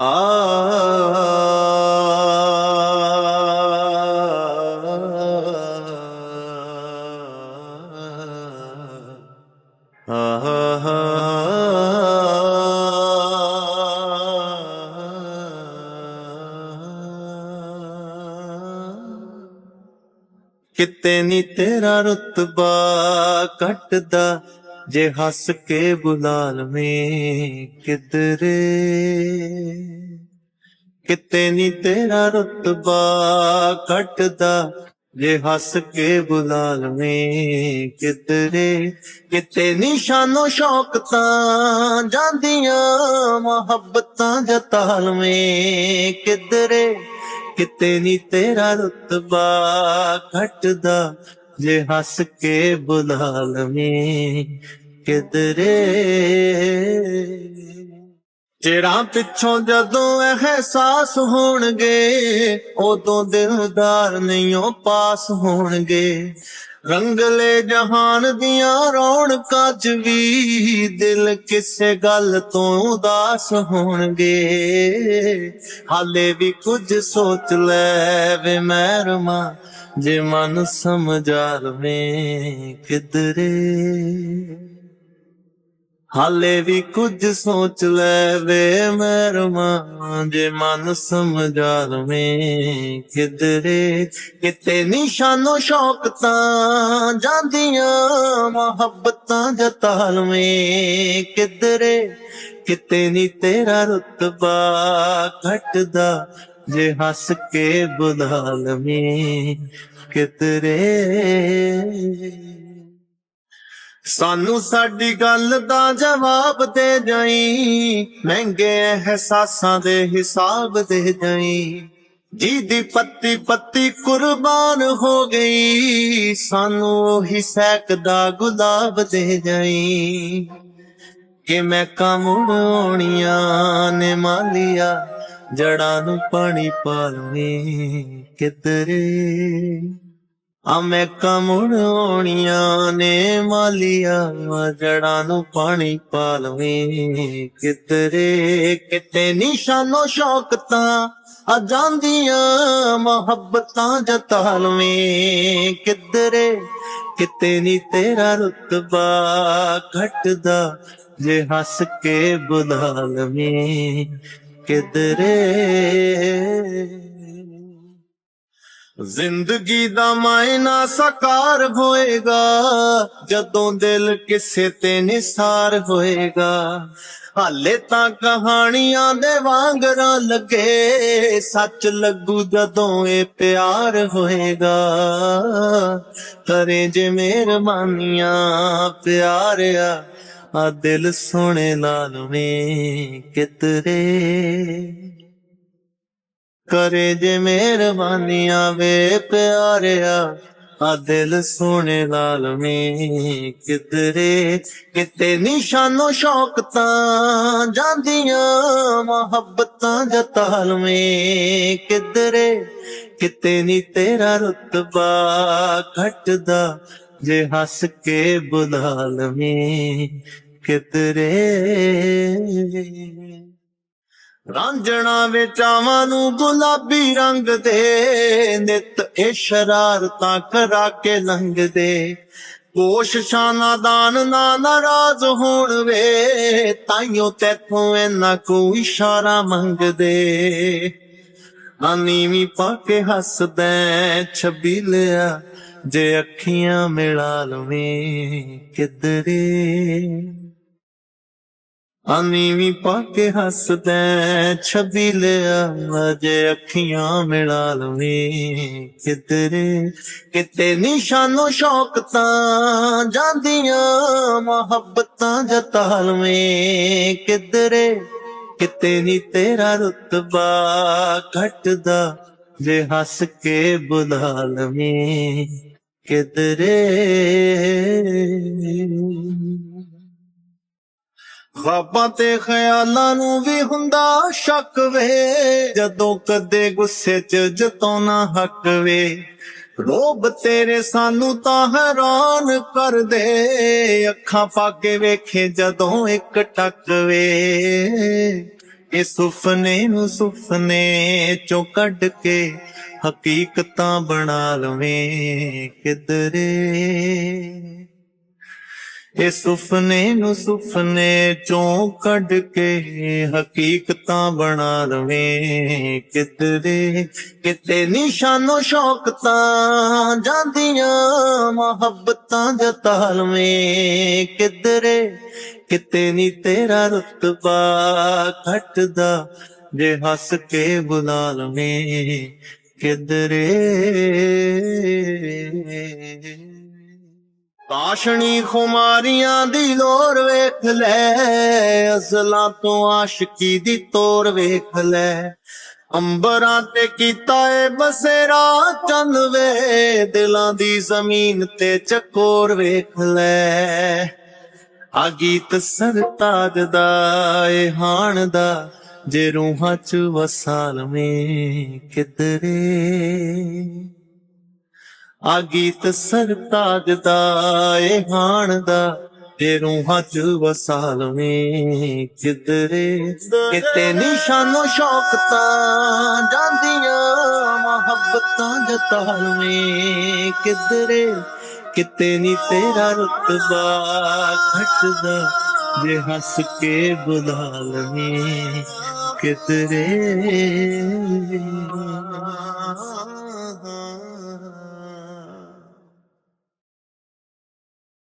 ਆ ਕਿਤੇ ਨਹੀਂ ਤੇਰਾ ਰਤਬਾ ਘਟਦਾ ਜੇ ਹੱਸ ਕੇ ਬੁਲਾ ਲਵੇਂ ਕਿਧਰੇ ਕਿਤੇ ਨੀ ਤੇਰਾ ਰਤਬਾ ਘਟਦਾ। ਜੇ ਹੱਸ ਕੇ ਬੁਲਾ ਲਵੇਂ ਕਿਧਰੇ ਕਿਤੇ ਨਿਸ਼ਾਨੋ ਸ਼ੌਕ ਤਾਂ ਜਾਂਦੀਆਂ ਮੁਹੱਬਤਾਂ ਜਤਾ ਲਵੇਂ ਕਿਧਰੇ ਕਿਤੇ ਨੀ ਤੇਰਾ ਰਤਬਾ ਘਟਦਾ। ਜੇ ਹੱਸ ਕੇ ਬੁਲਾ ਲਵੇਂ ਕਿਧਰੇ? ਜਿਹੜਾ ਪਿੱਛੋਂ ਜਦੋਂ ਅਹਿਸਾਸ ਹੋਣਗੇ, ਉਦੋਂ ਦਿਲਦਾਰ ਨਹੀਂਓ ਪਾਸ ਹੋਣਗੇ। ਰੰਗਲੇ ਜਹਾਨ ਦੀਆਂ ਰੌਣਕਾਂ ਚ ਵੀ ਦਿਲ ਕਿਸੇ ਗੱਲ ਤੋਂ ਉਦਾਸ ਹੋਣਗੇ। ਹਾਲੇ ਵੀ ਕੁਝ ਸੋਚ ਲੈ ਵੇ ਮਹਿਰਮਾ, ਜੇ ਮਨ ਸਮਝਾ ਲਵੇਂ ਕਿਧਰੇ। ਹਾਲੇ ਵੀ ਕੁਝ ਸੋਚ ਲੈ ਵੇ ਮਰਮਾ, ਜੇ ਮਨ ਸਮਝਾ ਲਵੇਂ ਕਿਧਰੇ। ਕਿਤੇ ਨਿਸ਼ਾਨੋ ਸ਼ੌਕ ਤਾਂ ਜਾਂਦੀਆਂ, ਮੁਹੱਬਤਾਂ ਜਤਾ ਲਵੇਂ ਕਿਧਰੇ। ਕਿਤੇ ਨੀ ਤੇਰਾ ਰਤਬਾ ਘਟਦਾ, ਜੇ ਹੱਸ ਕੇ ਬੁਲਾ ਲਵੇਂ ਕਿਧਰੇ। ਸਾਨੂੰ ਸਾਡੀ ਗੱਲ ਦਾ ਜਵਾਬ ਦੇ ਜਾਈ। ਮਹਿੰਗੇ ਅਹਿਸਾਸਾਂ ਦੇ ਹਿਸਾਬ ਦੇ ਜਾਈ। ਜੀ ਦੀ ਪੱਤੀ ਪੱਤੀ ਕੁਰਬਾਨ ਹੋ ਗਈ, ਸਾਨੂੰ ਉਹੀ ਸੈਕਦਾ ਗੁਲਾਬ ਦੇ ਜਾਈ। ਕਿ ਮੈਂ ਕਮੁਣੀਆਂ ਨੇ ਮਾਲੀਆ, ਜੜਾਂ ਨੂੰ ਪਾਣੀ ਪਾਲਵੇਂ ਕਿਤਰੇ ਆ ਮੈਂ ਕਮੁਣੀਆਂ ਨੇ ਮਾਲੀਆਂ ਜੜਾਂ ਨੂੰ ਪਾਣੀ ਪਾਲਵੇਂ ਕਿਤਰੇ ਕਿਤੇ ਨਿਸ਼ਾਨੋ ਸ਼ੌਕ ਤਾਂ ਆ ਜਾਂਦੀਆਂ, ਮੁਹੱਬਤਾਂ ਜਤਾ ਲਵੇਂ। ਕਿਧਰੇ, ਕਿਤੇ ਨੀ ਤੇਰਾ ਰਤਬਾ ਘਟਦਾ ਜੇ ਹੱਸ ਕੇ ਬੁਲਾ ਲਵੇਂ। ਕਿਧਰੇ ਜ਼ਿੰਦਗੀ ਦਾ ਮਾਇਨਾ ਸਾਕਾਰ ਹੋਏਗਾ, ਜਦੋਂ ਦਿਲ ਕਿਸੇ ਤੇ ਨਿਸਾਰ ਹੋਏਗਾ। ਹਾਲੇ ਤਾਂ ਕਹਾਣੀਆਂ ਦੇ ਵਾਂਗਰਾਂ ਲੱਗੇ, ਸੱਚ ਲੱਗੂ ਜਦੋਂ ਇਹ ਪਿਆਰ ਹੋਏਗਾ। ਕਰੇ ਜੇ ਮਿਹਰਬਾਨੀਆਂ, ਪਿਆਰਿਆ, ਆ ਦਿਲ ਸੋਹਣੇ ਲਾਲਵੇਂ ਕਿਤਰੇ। ਕਰੇ ਜੇ ਮਿਹਰਬਾਨੀਆਂ ਵੇ ਪਿਆਰਿਆ। ਆ ਦਿਲ ਸੋਹਣੇ ਲਾਲਵੇਂ ਕਿਧਰੇ। ਕਿਤੇ ਨਿਸ਼ਾਨੋ ਸ਼ੌਕ ਤਾਂ ਜਾਂਦੀਆਂ, ਮੁਹੱਬਤਾਂ ਜਤਾਲਵੇਂ ਕਿਧਰੇ। ਕਿਤੇ ਨੀ ਤੇਰਾ ਰਤਬਾ ਘਟਦਾ, ਜੇ ਹੱਸ ਕੇ ਬੁਲਾ ਲਵੇਂ ਕਿਧਰੇ। ਰਾਂਝਣਾ ਵਿਚਾਵਾਂ ਨੂੰ ਗੁਲਾਬੀ ਰੰਗ ਦੇ। ਨਿਤ ਇਹ ਸ਼ਰਾਰਤਾਂ ਕਰਾ ਕੇ ਲੰਘਦੇ। ਕੋਸ਼ਿਸ਼ਾਂ ਨਾਦਾਨ ਨਾ ਨਾਰਾਜ਼ ਹੋਣ ਵੇ। ਤਾਈਓ ਤੈਥੋਂ ਇਹਨਾਂ ਕੋ ਇਸ਼ਾਰਾ ਮੰਗਦੇ। ਨਾਨੀ ਵੀ ਪਾ ਕੇ ਹੱਸਦੈ ਛਬੀਲਿਆ ਜੇ ਅੱਖੀਆਂ ਮਿਲਾ ਲਵੇਂ ਕਿਧਰੇ। ਆਨੀ ਵੀ ਪਾ ਕੇ ਹੱਸਦੈ ਛਬੀਲਿਆ ਜੇ ਅੱਖੀਆਂ ਮਿਲਾ ਲਵੇਂ। ਕਿਧਰੇ, ਕਿਤੇ ਨਿਸ਼ਾਨੋ ਸ਼ੌਕ ਤਾਂ ਜਾਂਦੀਆਂ ਮੁਹੱਬਤਾਂ ਜਤਾ ਲਵੇਂ ਕਿਧਰੇ, ਕਿਤੇ ਨੀ ਤੇਰਾ ਰਤਬਾ ਘਟਦਾ ਜੇ ਹੱਸ ਕੇ ਬੁਲਾ ਲਵੇਂ। ਕਿਧਰੇ। ਖਾਬਾਂ ਤੇ ਖਿਆਲਾਂ ਨੂੰ ਵੀ ਹੁੰਦਾ ਸ਼ੱਕ ਵੇ। ਜਦੋਂ ਕਦੇ ਗੁੱਸੇ 'ਚ ਜਤਾਉਣਾ ਹੱਕ ਵੇ। ਰੋਬ ਤੇਰੇ ਸਾਨੂੰ ਤਾਂ ਹੈਰਾਨ ਕਰ ਦੇ ਅੱਖਾਂ ਪਾ ਕੇ ਵੇਖੇ ਜਦੋਂ ਇੱਕ ਟੱਕ ਵੇ। ਇਹ ਸੁਪਨੇ ਨੂੰ ਸੁਪਨੇ ਚੋਂ ਕੱਢ ਕੇ ਹਕੀਕਤਾਂ ਬਣਾ ਲਵੇਂ ਕਿਧਰੇ। ਇਹ ਸੁਪਨੇ ਨੂੰ ਸੁਪਨੇ ਚੋਂ ਕੱਢ ਕੇ ਹਕੀਕਤਾਂ ਬਣਾ ਲਵੇਂ। ਕਿਧਰੇ ਕਿਤੇ ਨਿਸ਼ਾਨੋ ਸ਼ੌਕਤਾਂ ਜਾਂਦੀਆਂ, ਮੁਹੱਬਤਾਂ ਜਤਾ ਲਵੇਂ ਕਿਧਰੇ ਕਿਤੇ ਨੀ ਤੇਰਾ ਰਤਬਾ ਘਟਦਾ ਜੇ ਹੱਸ ਕੇ ਬੁਲਾ ਲਵੇਂ। ਕਿਧਰੇ। ਕਾਸ਼ਣੀ ਖੁਮਾਰੀਆਂ ਦੀ ਲੋਰ ਵੇਖ ਲੈ, ਅਸਲਾਂ ਤੋਂ ਆਸ਼ਕੀ ਦੀ ਤੋਰ ਵੇਖ ਲੈ। ਅੰਬਰਾਂ ਤੇ ਕੀਤਾ ਏ ਬਸੇਰਾ ਚੰਨ ਵੇ, ਦਿਲਾਂ ਦੀ ਜ਼ਮੀਨ ਤੇ ਚਕੋਰ ਵੇਖ ਲੈ। ਆ ਗੀਤ ਸਰਤਾਜ ਦਾ, ਏ ਹਾਣ ਦਾ, ਜੇ ਰੂਹਾਂ ਚ ਵਸਾ ਲਵੇਂ ਕਿਧਰੇ। ਆ ਗੀਤ ਸਰਤਾਜ ਦਾ, ਏ ਹਾਣ ਦਾ। ਤੇ ਰੂਹਾਂ ਚ ਵਸਾ ਲਵੇਂ ਕਿਧਰੇ ਕਿਤੇ ਨਿਸ਼ਾਨੋ ਸ਼ੌਕ ਤਾਂ ਜਾਂਦੀਆਂ ਮੁਹੱਬਤਾਂ ਜਤਾ ਲਵੇਂ ਕਿਧਰੇ। ਕਿਤੇ ਨੀ ਤੇਰਾ ਰਤਬਾ ਘਟਦਾ ਜੇ ਹੱਸ ਕੇ ਬੁਲਾ ਲਵੇਂ ਕਿਧਰੇ।